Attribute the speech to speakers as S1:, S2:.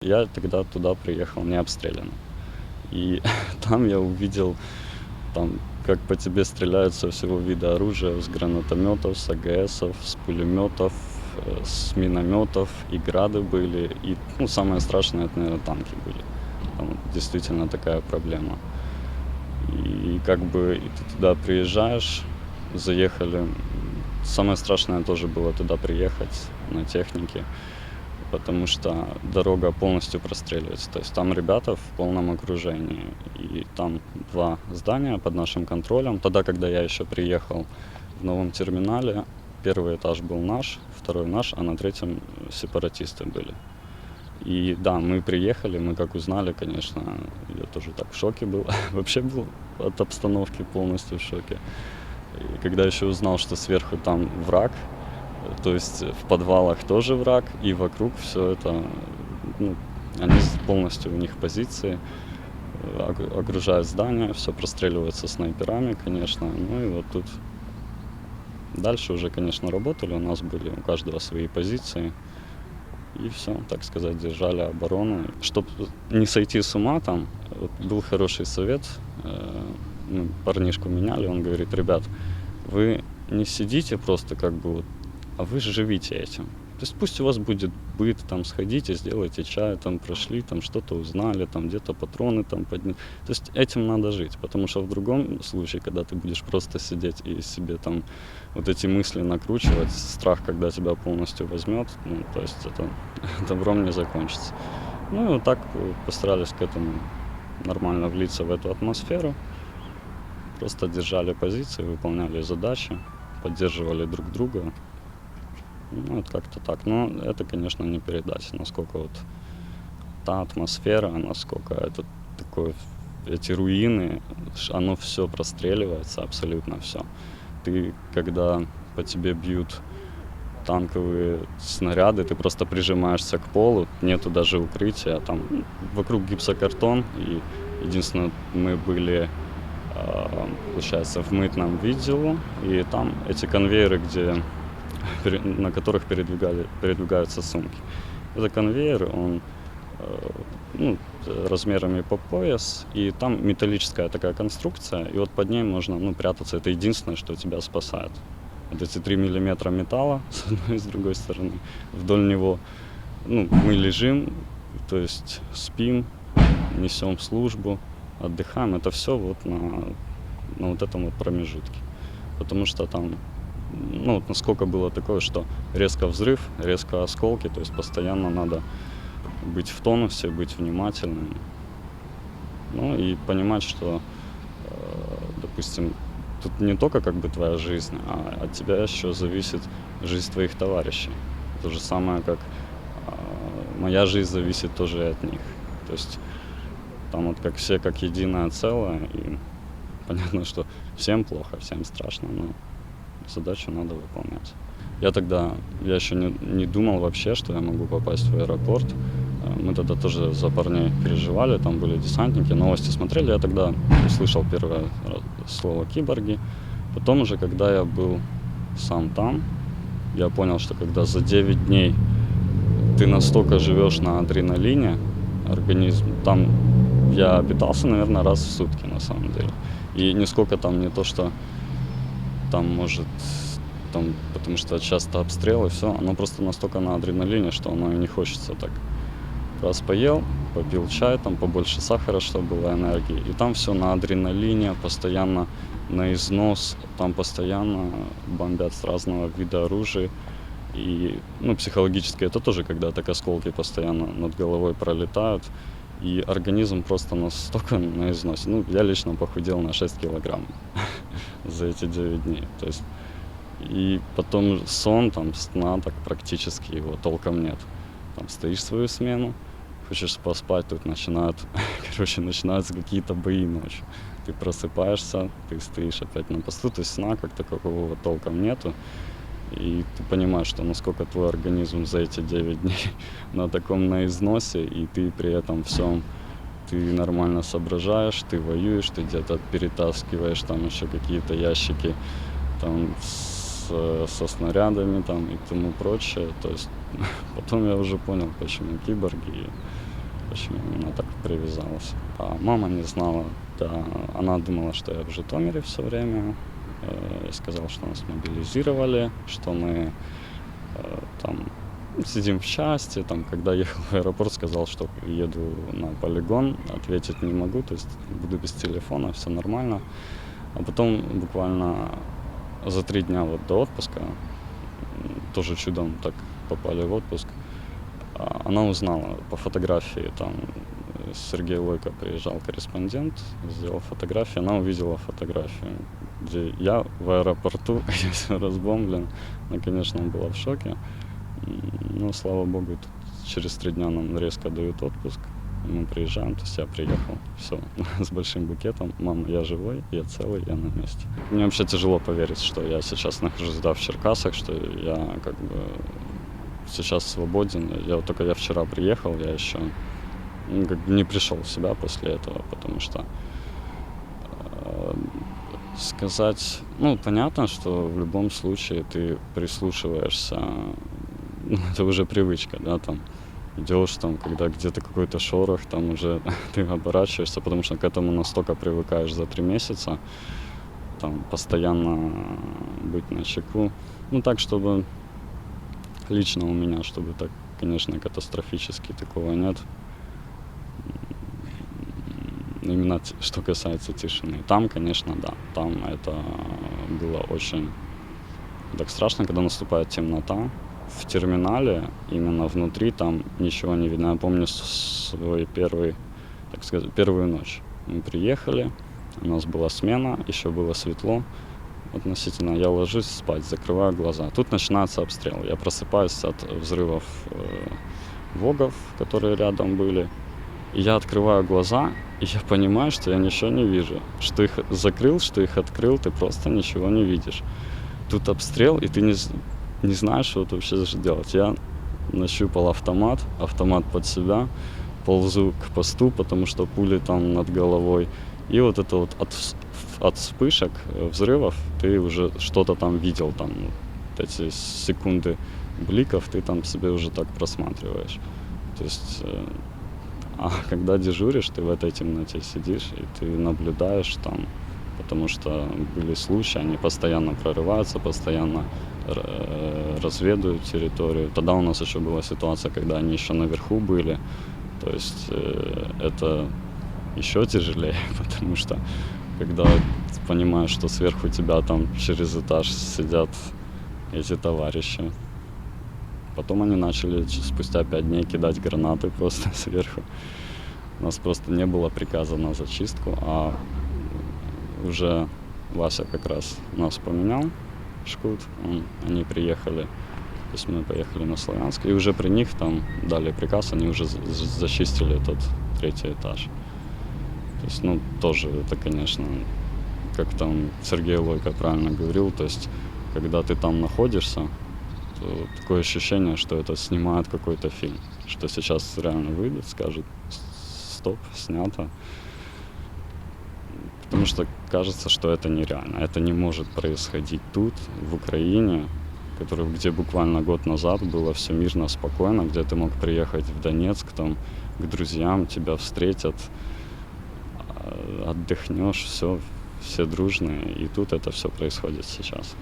S1: Я тогда туда приехал не обстрелянным. И там я увидел, там, как по тебе стреляют со всего вида оружия, с гранатометов, с АГСов, с пулеметов, э, с минометов, и грады были, и, ну, самое страшное, это, наверное, танки были. Там действительно такая проблема. И как бы и ты туда приезжаешь, заехали. Самое страшное тоже было туда приехать на технике, потому что дорога полностью простреливается. То есть там ребята в полном окружении. И там два здания под нашим контролем. Тогда, когда я еще приехал в новом терминале, первый этаж был наш, второй наш, а на третьем сепаратисты были. И да, мы приехали, мы как узнали, конечно, я тоже так в шоке был. Вообще был от обстановки полностью в шоке. И когда еще узнал, что сверху там враг, то есть в подвалах тоже враг, и вокруг все это, ну, они полностью у них позиции, э, ок- окружают здание, все простреливается снайперами, конечно. Ну и вот тут дальше уже, конечно, работали, у нас были у каждого свои позиции. И все, так сказать, держали оборону. Чтобы не сойти с ума там, вот был хороший совет, э, ну, парнишку меняли, он говорит, ребят, вы не сидите просто как бы вот, а вы живите этим. То есть пусть у вас будет быт, там сходите, сделайте чай, там прошли, там что-то узнали, там где-то патроны там подняли. То есть этим надо жить, потому что в другом случае, когда ты будешь просто сидеть и себе там вот эти мысли накручивать, страх, когда тебя полностью возьмет, ну, то есть это добром не закончится. Ну и вот так постарались к этому нормально влиться в эту атмосферу. Просто держали позиции, выполняли задачи, поддерживали друг друга. Ну, вот как-то так. Но это, конечно, не передать, насколько вот та атмосфера, насколько это такое, эти руины, оно все простреливается, абсолютно все. Ты, когда по тебе бьют танковые снаряды, ты просто прижимаешься к полу, нету даже укрытия, там м, вокруг гипсокартон, и единственное, мы были, а, получается, в мытном видео, и там эти конвейеры, где, на которых передвигали, передвигаются сумки. Это конвейер, он э, ну, размерами по пояс, и там металлическая такая конструкция, и вот под ней можно ну, прятаться, это единственное, что тебя спасает. Вот эти 3 миллиметра металла с одной и с другой стороны, вдоль него ну, мы лежим, то есть спим, несем службу, отдыхаем, это все вот на, на вот этом вот промежутке. Потому что там, ну, вот насколько было такое, что резко взрыв, резко осколки, то есть постоянно надо быть в тонусе, быть внимательным. Ну и понимать, что, э, допустим, тут не только как бы твоя жизнь, а от тебя еще зависит жизнь твоих товарищей. То же самое, как а, моя жизнь зависит тоже от них. То есть там вот как все как единое целое, и понятно, что всем плохо, всем страшно, но задачу надо выполнять. Я тогда, я еще не, не думал вообще, что я могу попасть в аэропорт. Э, Мы тогда тоже за парней переживали, там были десантники, новости смотрели. Я тогда услышал первое слово киборги. Потом уже, когда я был сам там, я понял, что когда за 9 дней ты настолько живешь на адреналине, организм, там я питался, наверное, раз в сутки на самом деле. И нисколько там не то, что там может там, потому что часто обстрелы, все, оно просто настолько на адреналине, что оно и не хочется так. Раз поел, попил чай, там побольше сахара, чтобы было энергии. И там все на адреналине, постоянно на износ, там постоянно бомбят с разного вида оружия. И, ну, психологически это тоже, когда так осколки постоянно над головой пролетают. И организм просто настолько на износе. Ну, я лично похудел на 6 килограмм за эти 9 дней. То есть и потом сон, там, сна так практически его толком нет. Там стоишь свою смену, хочешь поспать, тут начинают, короче, начинаются какие-то бои ночью. Ты просыпаешься, ты стоишь опять на посту, то есть сна как такового толком нету. И ты понимаешь, что насколько твой организм за эти 9 дней на таком на износе, и ты при этом всем ты нормально соображаешь, ты воюешь, ты где-то перетаскиваешь там еще какие-то ящики там с, со снарядами там и тому прочее. То есть потом я уже понял, почему киборги. почему именно так привязался. А мама не знала, да, она думала, что я в Житомире все время. Э, Я сказал, что нас мобилизировали, что мы э, там сидим в части, там, когда ехал в аэропорт, сказал, что еду на полигон, ответить не могу, то есть буду без телефона, все нормально. А потом буквально за три дня вот до отпуска, тоже чудом так попали в отпуск, а, она узнала по фотографии, там э, Сергей Лойко приезжал корреспондент, сделал фотографию, она увидела фотографию, где я в аэропорту, весь разбомблен. Она, конечно, была в шоке. Но, слава богу, тут через три дня нам резко дают отпуск. Мы приезжаем, то есть я приехал, все, с большим букетом. Мама, я живой, я целый, я на месте. Мне вообще тяжело поверить, что я сейчас нахожусь, да, в Черкасах, что я как бы сейчас свободен. Я только я вчера приехал, я еще ну, как бы не пришел в себя после этого, потому что э, сказать, ну, понятно, что в любом случае ты прислушиваешься, ну, это уже привычка, да, там, идешь там, когда где-то какой-то шорох, там уже ты оборачиваешься, потому что к этому настолько привыкаешь за три месяца, там, постоянно быть на чеку. Ну, так, чтобы лично у меня, чтобы так, конечно, катастрофически такого нет. Именно что касается тишины. Там, конечно, да, там это было очень так страшно, когда наступает темнота. В терминале, именно внутри, там ничего не видно. Я помню свой первый, так сказать, первую ночь. Мы приехали, у нас была смена, еще было светло относительно. Я ложусь спать, закрываю глаза. Тут начинается обстрел. Я просыпаюсь от взрывов э, вогов, которые рядом были. Я открываю глаза, и я понимаю, что я ничего не вижу. Что их закрыл, что их открыл, ты просто ничего не видишь. Тут обстрел, и ты не, не знаешь, что тут вообще делать. Я нащупал автомат, автомат под себя, ползу к посту, потому что пули там над головой. И вот это вот от, от вспышек, э, взрывов, ты уже что-то там видел, там вот эти секунды бликов ты там себе уже так просматриваешь. То есть, э, а когда дежуришь, ты в этой темноте сидишь, и ты наблюдаешь там, потому что были случаи, они постоянно прорываются, постоянно разведывают территорию. Тогда у нас еще была ситуация, когда они еще наверху были, то есть э, это еще тяжелее, потому что когда понимаешь, что сверху тебя там через этаж сидят эти товарищи. Потом они начали спустя пять дней кидать гранаты просто сверху. У нас просто не было приказа на зачистку, а уже Вася как раз нас поменял, Шкут, он- они приехали, то есть мы поехали на Славянск, и уже при них там дали приказ, они уже за- за- зачистили этот третий этаж. То есть, ну, тоже это, конечно, как там Сергей Лойко правильно говорил, то есть, когда ты там находишься, то такое ощущение, что это снимает какой-то фильм, что сейчас реально выйдут, скажут, «С- стоп, снято. Потому что кажется, что это нереально. Это не может происходить тут, в Украине, который, где буквально год назад было все мирно, спокойно, где ты мог приехать в Донецк, там, к друзьям, тебя встретят, отдохнешь, все, все дружные. И тут это все происходит сейчас.